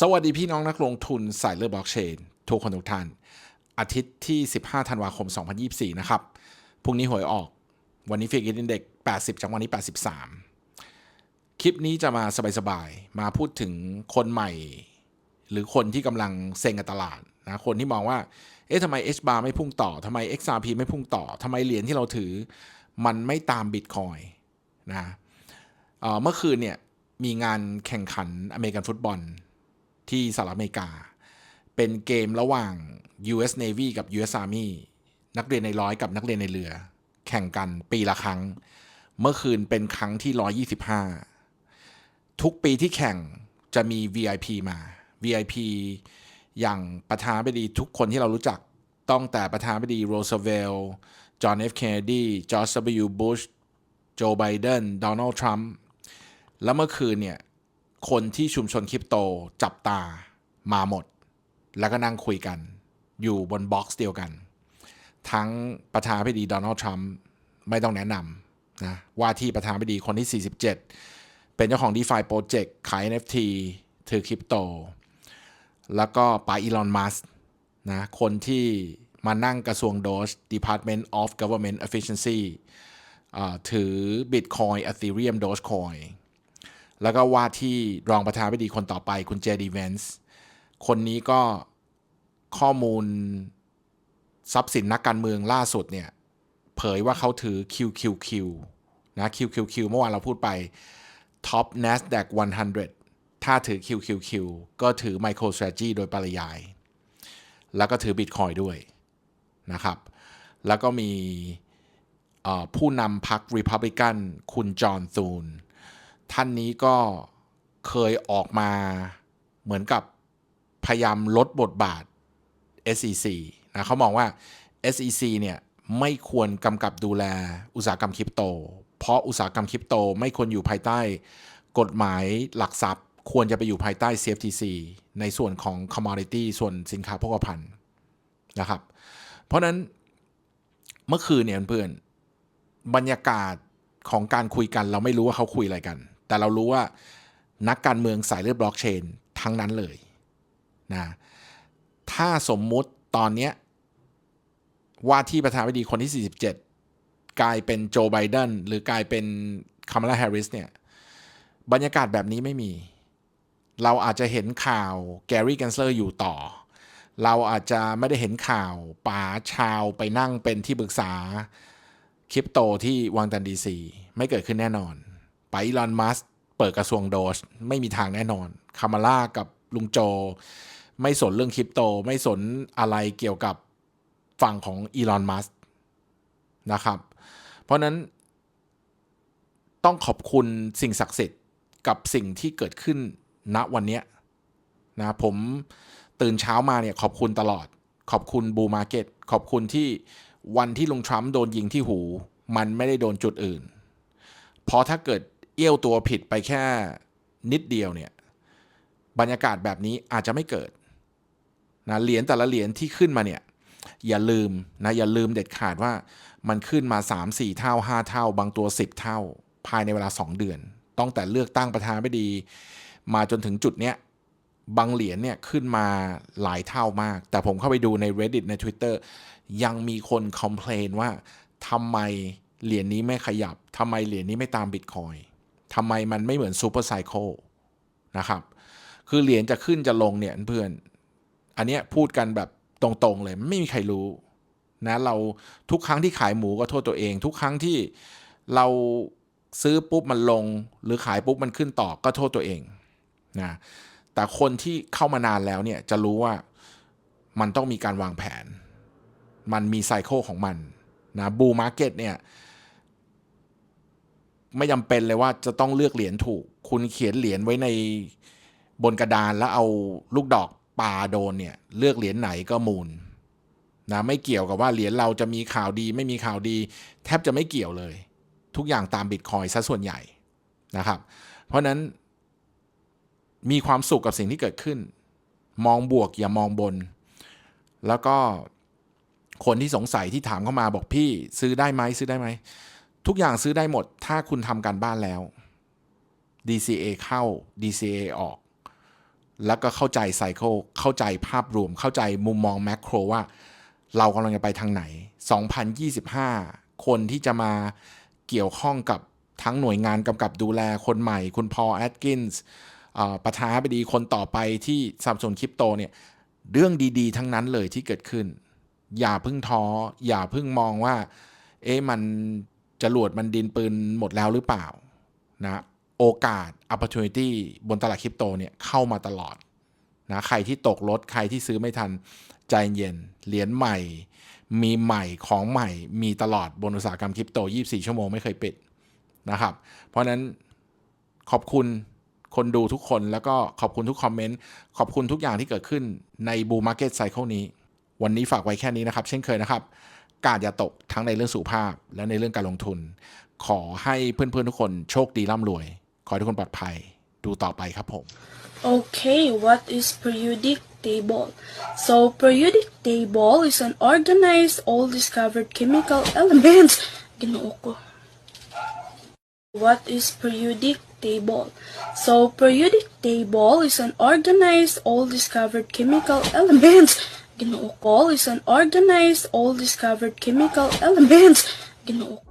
สวัสดีพี่น้องนักลงทุนสายเลือดบล็อกเชนทุกคนทุกท่าน อาทิตย์ที่ 15 ธันวาคม 2024 นะครับ พรุ่งนี้หวยออก วันนี้ฟิกอินเด็ก80 จากวันนี้ 83 คลิปนี้จะมาสบายๆ มาพูดถึงคนใหม่ หรือคนที่กำลังเซ็งกับตลาดนะ คนที่มองว่า เอ๊ะทำไม H bar ไม่พุ่งต่อทำไม XRP ไม่พุ่งต่อทำไมเหรียญที่เราถือ มันไม่ตามบิตคอยนะเเมื่อคืนเนี่ยมีงานแข่งขันอเมริกันฟุตบอล ที่สหรัฐอเมริกา เป็นเกมระหว่าง US Navy กับ US Army นักเรียนในร้อยกับนักเรียนในเรือ แข่งกันปีละครั้ง เมื่อคืนเป็นครั้งที่ 125 ทุกปีที่แข่งจะมี VIP มา VIP อย่างประธานาธิบดีทุกคนที่เรารู้จักต้องแต่ประธานาธิบดีโรสเวลล์จอห์นเอฟเคนเนดีจอร์จ W. บุชโจไบเดนโดนัลด์ทรัมป์แล้วเมื่อคืนเนี่ย คนที่ชุมชนคริปโตจับตามาหมด แล้วก็นั่งคุยกัน อยู่บนบ็อกซ์เดียวกัน ทั้งประธานาธิบดีโดนัลด์ทรัมป์ไม่ต้องแนะนำนะว่าที่ประธานาธิบดีคนที่ 47 เป็นเจ้าของ DeFi Project ขาย NFT ถือคริปโต แล้วก็ปาอีลอนมัสนะคนที่มานั่งกระทรวงโดช Department of Government Efficiency อ่ถือ Bitcoin Ethereum Dogecoin แล้วก็ว่าที่รองประธานาธิบดีคนต่อไปคุณเจดีเวนส์คนนี้ก็ข้อมูลทรัพย์สินนักการเมืองล่าสุดเนี่ยเผยว่าเขาถือ QQQ นะ QQQ เมื่อวานเราพูดไป Top NASDAQ 100 ถ้าถือ QQQ ก็ถือ MicroStrategy โดยปริยาย แล้วก็ถือ Bitcoin ด้วยนะครับ แล้วก็มีผู้นำพรรค Republican คุณจอห์นซูน ท่านนี้ก็เคยออกมาเหมือนกับพยายามลดบทบาท SEC นะเขามองว่า SEC เนี่ยไม่ควรกำกับดูแลอุตสาหกรรมคริปโต เพราะอุตสาหกรรมคริปโตไม่ควรอยู่ภายใต้กฎหมายหลักทรัพย์ ควรจะไปอยู่ภายใต้ CFTC ในส่วนของ commodity ส่วนสินค้าโภคภัณฑ์นะครับ เพราะนั้นเมื่อคืนเนี่ยเพื่อนบรรยากาศของการคุยกันเราไม่รู้ว่าเขาคุยอะไรกัน แต่เรารู้ว่านักการเมืองสายเลือดบล็อกเชนทั้งนั้นเลยนะถ้าสมมุติตอนเนี้ยว่าที่ประธานาธิบดีคนที่ 47 กลายเป็นโจไบเดนหรือกลายเป็นคามาลาแฮร์ริสเนี่ยบรรยากาศแบบนี้ไม่มี เราอาจจะเห็นข่าวแกรี่แกนเซอร์อยู่ต่อ เราอาจจะไม่ได้เห็นข่าวป๋าชาวไปนั่งเป็นที่ปรึกษาคริปโตที่วางตันดีซี ไม่เกิดขึ้นแน่นอน ไปลอนมัสเปิดกระทรวงโดชไม่มีทางแน่นอนคามาล่ากับลุงโจ ไม่สนเรื่องคริปโต ไม่สนอะไรเกี่ยวกับฝั่งของอีลอนมัสนะครับ เพราะนั้นต้องขอบคุณสิ่งศักดิ์สิทธิ์กับสิ่งที่เกิดขึ้นณวันนี้นะผมตื่นเช้ามาเนี่ยขอบคุณตลอด ขอบคุณบูมาร์เก็ตขอบคุณที่วันที่ลุงทรัมป์โดนยิงที่หู มันไม่ได้โดนจุดอื่น เพราะถ้าเกิด เอี้ยวตัวผิดไปแค่นิดเดียวเนี่ยบรรยากาศแบบนี้อาจจะไม่เกิดนะเหรียญแต่ละเหรียญที่ขึ้นมาเนี่ยอย่าลืมนะอย่าลืมเด็ดขาดว่ามันขึ้นมา 3 4 เท่า 5 เท่า บางตัว 10 เท่า ภายในเวลา 2 เดือนต้องแต่เลือกตั้งประธานาธิบดี มาจนถึงจุดเนี้ยบางเหรียญเนี่ยขึ้นมาหลายเท่ามาก แต่ผมเข้าไปดูใน Reddit ใน Twitter ยังมีคนคอมเพลนว่าทำไมเหรียญนี้ไม่ขยับทำไมเหรียญนี้ไม่ตามบิตคอย ทำไมมันไม่เหมือนซูเปอร์ไซเคิลนะครับ คือเหรียญจะขึ้นจะลงเนี่ยเพื่อน อันเนี้ยพูดกันแบบตรงๆเลยไม่มีใครรู้นะเราทุกครั้งที่ขายหมูก็โทษตัวเอง ทุกครั้งที่เราซื้อปุ๊บมันลง หรือขายปุ๊บมันขึ้นต่อก็โทษตัวเองนะแต่คนที่เข้ามานานแล้วเนี่ยจะรู้ว่ามันต้องมีการวางแผน มันมีไซเคิลของมันนะบูมาร์เก็ตเนี่ย ไม่จำเป็นเลยว่าจะต้องเลือกเหรียญถูก คุณเขียนเหรียญไว้ในบนกระดานแล้วเอาลูกดอกปาโดนเนี่ย เลือกเหรียญไหนก็มูลนะไม่เกี่ยวกับว่าเหรียญเราจะมีข่าวดี ไม่มีข่าวดี แทบจะไม่เกี่ยวเลย ทุกอย่างตามบิตคอยซะส่วนใหญ่นะครับ เพราะนั้นมีความสุขกับสิ่งที่เกิดขึ้น มองบวกอย่ามองบน แล้วก็คนที่สงสัยที่ถามเข้ามาบอกพี่ซื้อได้ไหมซื้อได้ไหม ทุกอย่างซื้อได้หมด ถ้าคุณทำการบ้านแล้ว DCA เข้า DCA ออก แล้วก็เข้าใจไซเคิลเข้าใจภาพรวม เข้าใจมุมมองแมกโครว่า เรากำลังจะไปทางไหน 2025 คนที่จะมาเกี่ยวข้องกับทั้งหน่วยงานกำกับดูแลคนใหม่ คุณพอแอดกินส์ประธานาธิบดีคนต่อไปที่สับสนคริปโตเนี่ยเรื่องดีๆ ทั้งนั้นเลยที่เกิดขึ้น อย่าเพิ่งท้อ อย่าเพิ่งมองว่า เอ๊ะมัน จรวดมันดินปืนหมดแล้วหรือเปล่านะโอกาส opportunity บนตลาดคริปโตเนี่ยเข้ามาตลอดนะใครที่ตกรถใครที่ซื้อไม่ทันใจเย็นเหรียญใหม่ มีใหม่ของใหม่มีตลอดบนอุตสาหกรรมคริปโต 24 ชั่วโมงไม่เคยปิดนะครับ เพราะนั้นขอบคุณคนดูทุกคนแล้วก็ขอบคุณทุกคอมเมนต์ขอบคุณทุกอย่างที่เกิดขึ้นในบูมาร์เก็ตไซเคิลนี้ วันนี้ฝากไว้แค่นี้นะครับ เช่นเคยนะครับ กาดอย่าตกทั้งในเรื่องสุขภาพและในเรื่องการลงทุน ขอให้เพื่อนๆทุกคนโชคดีร่ำรวย ขอให้ทุกคนปลอดภัยดูต่อไปครับผม Okay, what is periodic table? So, periodic table is an organized, all discovered chemical elements. Ginoo ko. What is periodic table? So, periodic table is an organized, all discovered chemical elements. Ginoo ko is an organized, all discovered chemical elements. Ginoo